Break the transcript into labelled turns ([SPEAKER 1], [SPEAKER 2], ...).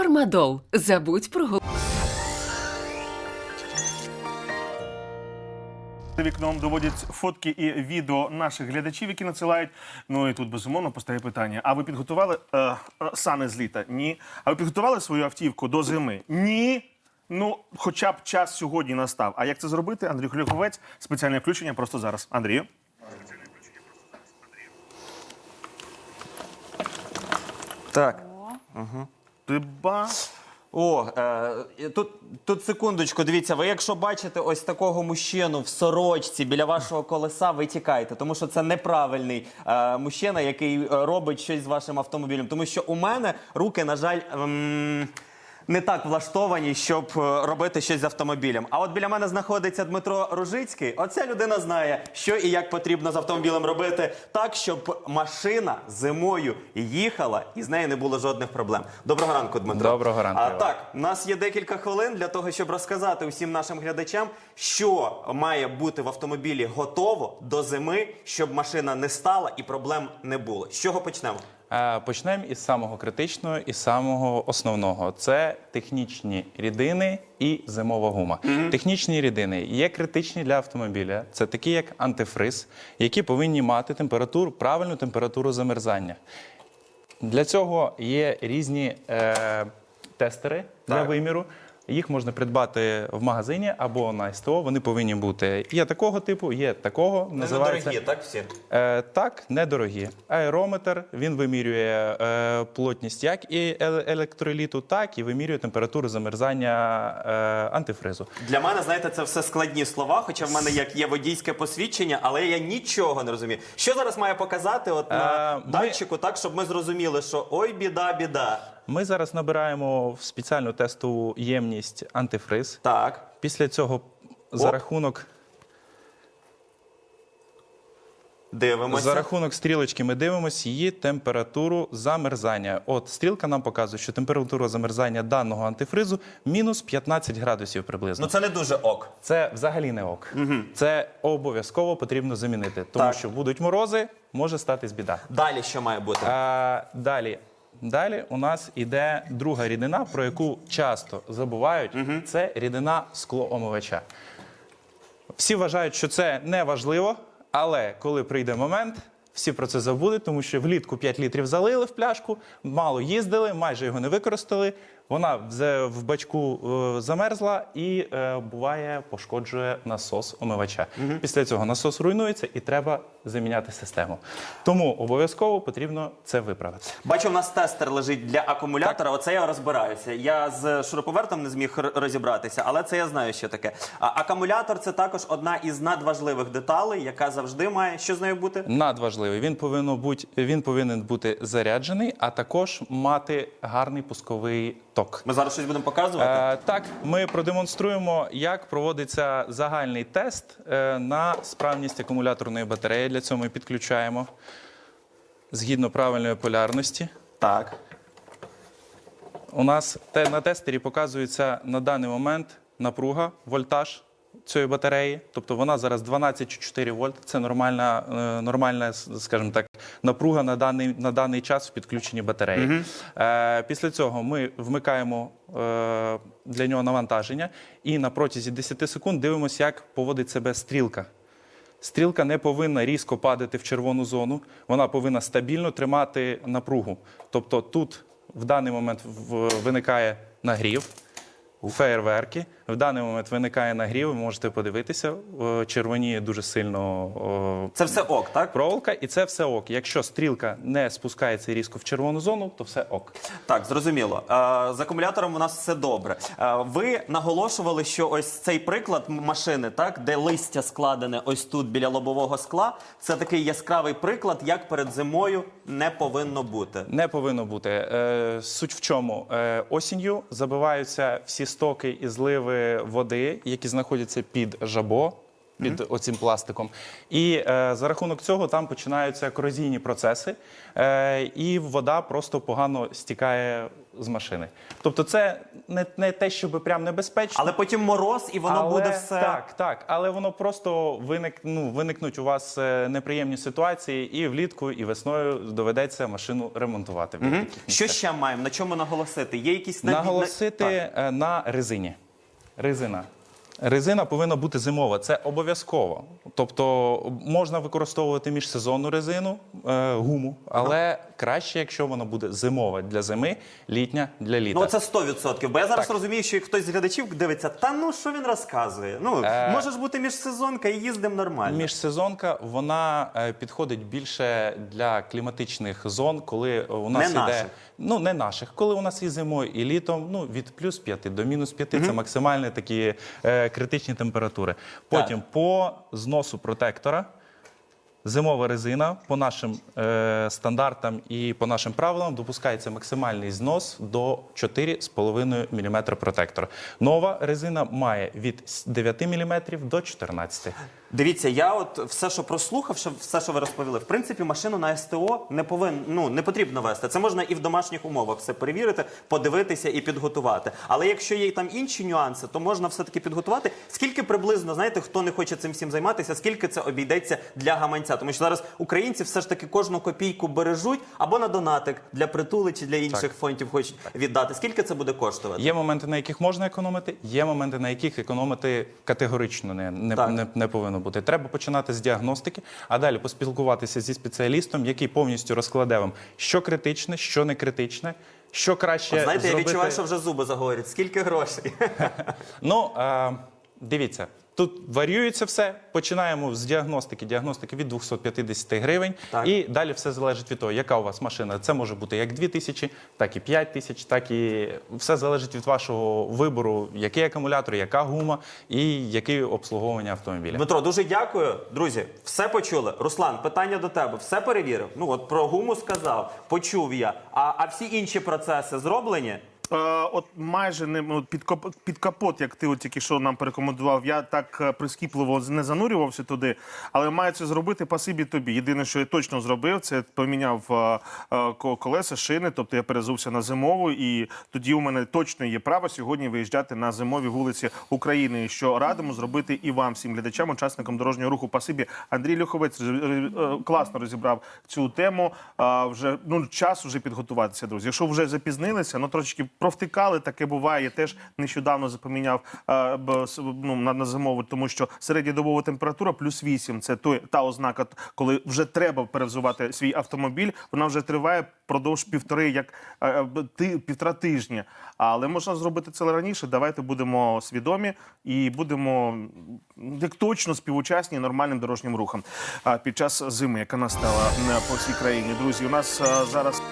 [SPEAKER 1] Фармадол. Забудь про голову.
[SPEAKER 2] За вікном доводять фотки і відео наших глядачів, які надсилають. Ну і тут безумовно постає питання: а ви підготували е, е, сани з літа? Ні. А ви підготували свою автівку до зими? Ні. Ну, хоча б час сьогодні настав. А як це зробити? Андрій Хляховець, спеціальне включення просто зараз. Андрію.
[SPEAKER 3] Так.
[SPEAKER 2] Ти ба.
[SPEAKER 3] О, е, тут, тут секундочку, дивіться, ви якщо бачите ось такого мужчину в сорочці біля вашого колеса, ви тікайте, тому що це неправильний е, мужчина, який е, робить щось з вашим автомобілем. Тому що у мене руки, на жаль, ем, не так влаштовані, щоб е, робити щось з автомобілем. А от біля мене знаходиться Дмитро Ружицький. Оця людина знає, що і як потрібно з автомобілем робити так, щоб машина зимою їхала і з нею не було жодних проблем. Доброго ранку, Дмитро.
[SPEAKER 4] Доброго ранку,
[SPEAKER 3] А, так, у нас є декілька хвилин для того, щоб розказати усім нашим глядачам, що має бути в автомобілі готово до зими, щоб машина не стала і проблем не було. З чого почнемо?
[SPEAKER 4] Почнемо із самого критичного і самого основного це технічні рідини і зимова гума. Технічні рідини є критичні для автомобіля. Це такі, як антифриз, які повинні мати температуру, правильну температуру замерзання. Для цього є різні е, тестери для виміру. Їх можна придбати в магазині або на СТО. Вони повинні бути. Є такого типу, є такого. Не Називається
[SPEAKER 3] Недорогі, так всі?
[SPEAKER 4] Е, так, недорогі. Аерометр він вимірює е, плотність як і е- електроліту, так і вимірює температуру замерзання е, антифризу.
[SPEAKER 3] Для мене, знаєте, це все складні слова, хоча в мене як є водійське посвідчення, але я нічого не розумію. Що зараз має показати от на
[SPEAKER 4] Е, ми-
[SPEAKER 3] датчику, так, щоб ми зрозуміли, що ой, біда, біда.
[SPEAKER 4] Ми зараз набираємо в спеціальну тестову ємність антифриз.
[SPEAKER 3] Так.
[SPEAKER 4] Після цього за
[SPEAKER 3] Оп.
[SPEAKER 4] рахунок,
[SPEAKER 3] Дивимося.
[SPEAKER 4] за рахунок стрілочки ми дивимося її температуру замерзання. От стрілка нам показує, що температура замерзання даного антифризу мінус 15 градусів приблизно.
[SPEAKER 3] Ну це не дуже ок.
[SPEAKER 4] Це взагалі не ок. Це обов'язково потрібно замінити, тому
[SPEAKER 3] Так.
[SPEAKER 4] що будуть морози, може статись біда.
[SPEAKER 3] Далі що має бути?
[SPEAKER 4] А, далі. Далі у нас іде друга рідина, про яку часто забувають. Це рідина склоомивача. Всі вважають, що це не важливо, але коли прийде момент, всі про це забудуть, тому що влітку 5 літрів залили в пляшку, мало їздили, майже його не використали. Вона в- бачку е, замерзла і е, буває пошкоджує насос омивача. Після цього насос руйнується і треба заміняти систему. Тому обов'язково потрібно це виправити.
[SPEAKER 3] Бачу, в нас тестер лежить для акумулятора. Оце я розбираюся. Я з шуруповертом не зміг розібратися, але це я знаю, що таке. А акумулятор це також одна із надважливих деталей, яка завжди має що з нею бути.
[SPEAKER 4] Надважливий. Він повинен бути, він повинен бути заряджений, а також мати гарний пусковий ток.
[SPEAKER 3] Ми зараз щось будемо показувати.
[SPEAKER 4] Е, так, ми продемонструємо, як проводиться загальний тест е, на справність акумуляторної батареї. Для цього ми підключаємо згідно правильної полярності.
[SPEAKER 3] Так.
[SPEAKER 4] У нас те, на тестері показується на даний момент напруга, вольтаж цієї батареї. Тобто вона зараз 12,4 вольт. Це нормальна, е, нормальна, скажімо так, напруга на даний, на даний час в підключенні батареї. Е, після цього ми вмикаємо е, для нього навантаження і на протязі 10 секунд дивимося, як поводить себе стрілка. Стрілка не повинна різко падати в червону зону, вона повинна стабільно тримати напругу. Тобто тут в даний момент виникає нагрів, феєрверки. В даний момент виникає нагрів, ви можете подивитися, червоніє дуже сильно
[SPEAKER 3] Це все ок, так?
[SPEAKER 4] проволока, і це все ок. Якщо стрілка не спускається різко в червону зону, то все ок.
[SPEAKER 3] Так, зрозуміло. Е, з акумулятором у нас все добре. Е, ви наголошували, що ось цей приклад машини, так, де листя складене ось тут біля лобового скла, це такий яскравий приклад, як перед зимою не повинно бути.
[SPEAKER 4] Не повинно бути. Е, Суть в чому? Е, Осінню забиваються всі стоки і зливи води, які знаходяться під жабо. під оцим пластиком. І е, за рахунок цього там починаються корозійні процеси, е, і вода просто погано стікає з машини. Тобто, це не, не те, щоб прям небезпечно.
[SPEAKER 3] Але потім мороз, і воно
[SPEAKER 4] Але
[SPEAKER 3] буде все.
[SPEAKER 4] так, так, але воно просто виник, ну, виникнуть у вас е, неприємні ситуації, і влітку, і весною доведеться машину ремонтувати. таких
[SPEAKER 3] Що ще маємо? На чому наголосити? Є якісь на-
[SPEAKER 4] Наголосити
[SPEAKER 3] на-
[SPEAKER 4] е, на резині. Резина. Резина повинна бути зимова, це обов'язково. Тобто можна використовувати міжсезонну резину, е, гуму, але краще, якщо вона буде зимова для зими, літня для літа.
[SPEAKER 3] Ну, це 100%. Бо я зараз
[SPEAKER 4] Так.
[SPEAKER 3] розумію, що хтось з глядачів дивиться, та ну що він розказує? Ну,
[SPEAKER 4] Е,
[SPEAKER 3] може ж бути міжсезонка і їздимо нормально.
[SPEAKER 4] Міжсезонка вона е, підходить більше для кліматичних зон, коли у нас
[SPEAKER 3] Не
[SPEAKER 4] іде
[SPEAKER 3] наших.
[SPEAKER 4] ну не наших, коли у нас і зимою, і літом, ну від плюс 5 до мінус 5 це максимальні такі е, критичні температури. Потім по зносу протектора. Зимова резина по нашим е, стандартам і по нашим правилам допускається максимальний знос до 4,5 мм протектора. Нова резина має від с- 9 мм до 14
[SPEAKER 3] Дивіться, я от все, що прослухав, все, що ви розповіли, в принципі, машину на СТО не повин, ну не потрібно вести. Це можна і в домашніх умовах все перевірити, подивитися і підготувати. Але якщо є там інші нюанси, то можна все таки підготувати. Скільки приблизно знаєте, хто не хоче цим всім займатися, скільки це обійдеться для гаманця? Тому що зараз українці все ж таки кожну копійку бережуть або на донатик для притули чи для інших фондів хочуть віддати. Скільки це буде коштувати?
[SPEAKER 4] Є моменти, на яких можна економити, є моменти, на яких економити категорично не, не, не, не повинно бути. Треба починати з діагностики, а далі поспілкуватися зі спеціалістом, який повністю розкладе вам, що критичне, що не критичне, що краще
[SPEAKER 3] От знаєте, я відчуваю, що вже зуби заговорять. Скільки грошей?
[SPEAKER 4] Ну, е, дивіться, тут варіюється все. Починаємо з діагностики. Діагностики від 250 гривень.
[SPEAKER 3] Так.
[SPEAKER 4] І далі все залежить від того, яка у вас машина. Це може бути як 2 тисячі, так і 5 тисяч, так і все залежить від вашого вибору, який акумулятор, яка гума і яке обслуговування автомобіля.
[SPEAKER 3] Дмитро, дуже дякую. Друзі, все почули. Руслан, питання до тебе. Все перевірив? Ну от про гуму сказав, почув я. А, а всі інші процеси зроблені?
[SPEAKER 2] Е, от майже не ну, під, коп- під капот, як ти от тільки що нам порекомендував, я так е, прискіпливо не занурювався туди, але маю це зробити пасибі тобі. Єдине, що я точно зробив, це поміняв е, ко- колеса, шини, тобто я перезувся на зимову, і тоді у мене точно є право сьогодні виїжджати на зимові вулиці України. Що радимо зробити і вам, всім глядачам, учасникам дорожнього руху. Пасибі Андрій Люховець класно розібрав цю тему. Вже ну час вже підготуватися, друзі. Якщо вже запізнилися, ну трошечки провтикали, таке буває. Теж нещодавно запоміняв с- ну, на, зимову, тому що середньодобова температура плюс 8 – Це той та ознака, коли вже треба перевзувати свій автомобіль. Вона вже триває продовж півтори, як е, е, ти півтора тижня. Але можна зробити це раніше. Давайте будемо свідомі і будемо як точно співучасні нормальним дорожнім рухом під час зими, яка настала е, по всій країні. Друзі, у нас е, зараз.